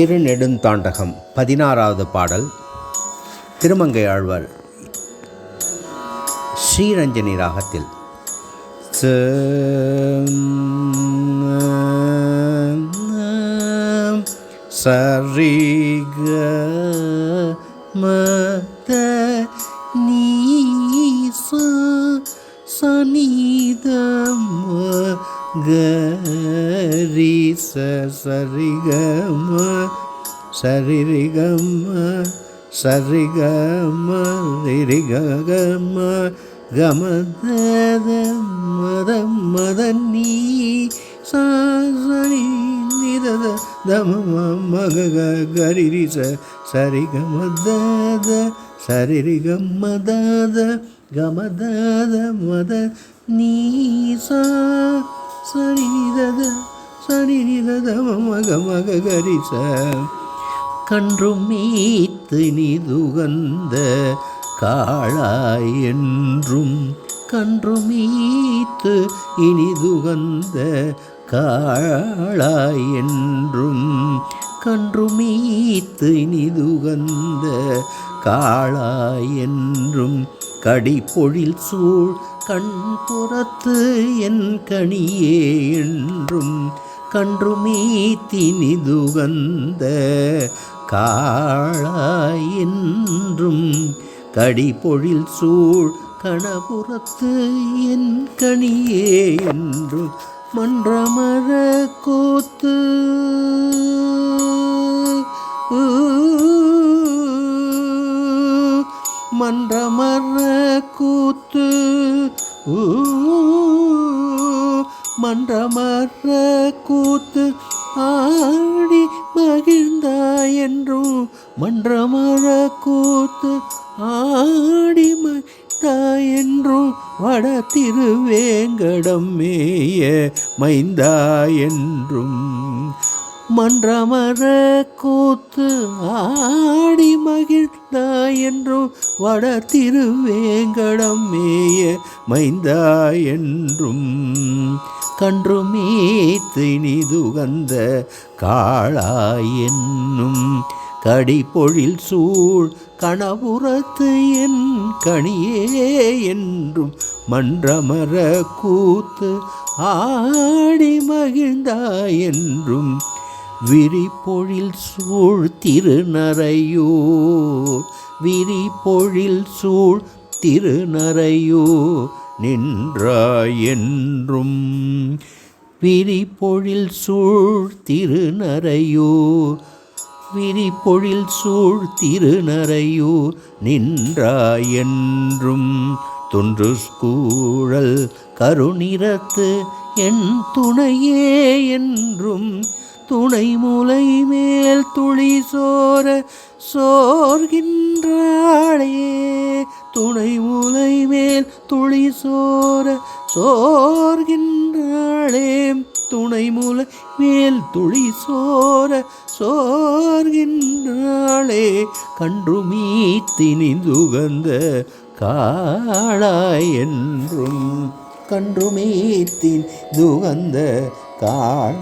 திருநெடுந்தாண்டகம் பதினாறாவது பாடல். திருமங்கை ஆழ்வார். ஸ்ரீரஞ்சனி ராகத்தில். சரிக மத நீ சனிதம் கரி சரிகம சரிரிகம சரிகம ரிரிகம கமத மத மத நீ சாசனி நிதத தம மக கரிரி ச சரி கமத சரிரி கமதத மத நீ சா சரி நிதத சரி நிதத கன்றும் மீத்து நிதுகந்த காளாய் என்றும் கன்றும் கன்றுமீத்து இனிதுகந்த காளாய் என்றும் கன்றுமீத்து இனிதுகந்த காளாய் என்றும் கடிப்பொழில் சூழ் கண் புறத்து என் கனியே என்றும் கன்றுமீத்தினிதுகந்த காளாய் என்றும் கடிப்பொழில் சூழ் கணபுறத்து என் கனியே என்றும் மன்றமர கோத்து. மன்றமர கூத்து. மன்றமர கூத்து. ஆடி மகிழ்ந்தாய் என்றும் மன்றமர கூத்து. ஆடி மகிழ்ந்தாய் என்றும் வட திருவேங்கடம் மேய மைந்தா என்றும் மன்றமர கூத்து ஆடி மகிழ்ந்தாய் என்றும் வட திருவேங்கடம் மேய மைந்தா என்றும் கன்றுமீத்து நிதுகந்த காளாய் என்னும் கடிப்பொழில் சூழ் கணபுரத்து என் கணியே என்றும் மன்றமர கூத்து ஆடி மகிழ்ந்தாய் என்றும் விரிப்பொழில் சூழ் திருநறையூர் விரிப்பொழில் சூழ் திருநறையூர் நின்றாயென்றும் விரிப்பொழில் சூழ் திருநறையூர் விரிப்பொழில் சூழ் திருநறையூர் நின்றாயென்றும் துன்று தொன்று கூழல் கருணிரத்து என் துணையே என்றும் துணை முலை மேல் துளி சோர சோர்கின்றாளே துணை முலை மேல் துளி சோர சோர்கின்றாளே. துணை முலை மேல் துளி சோர சோர்கின்றாளே. கன்று மீத்தினி துகந்த காளாய் என்றும் கன்றுமேத்தின் துகந்த காள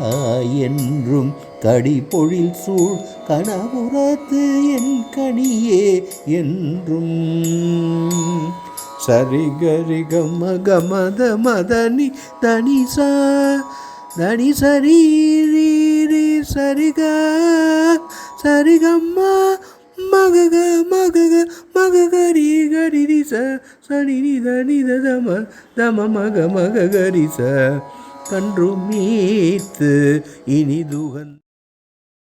என்றும் கடி பொழில் சூழ் கனபுரத்து என் கனியே என்றும். சரிகரி கம கமத மதனி தனிசா தனி சரி சரிக சரிகம்மா மகக மகக மககரி கரி ச சனி தனி தம தம மக மக கரி ச கன்று மீத்து இனி துகன்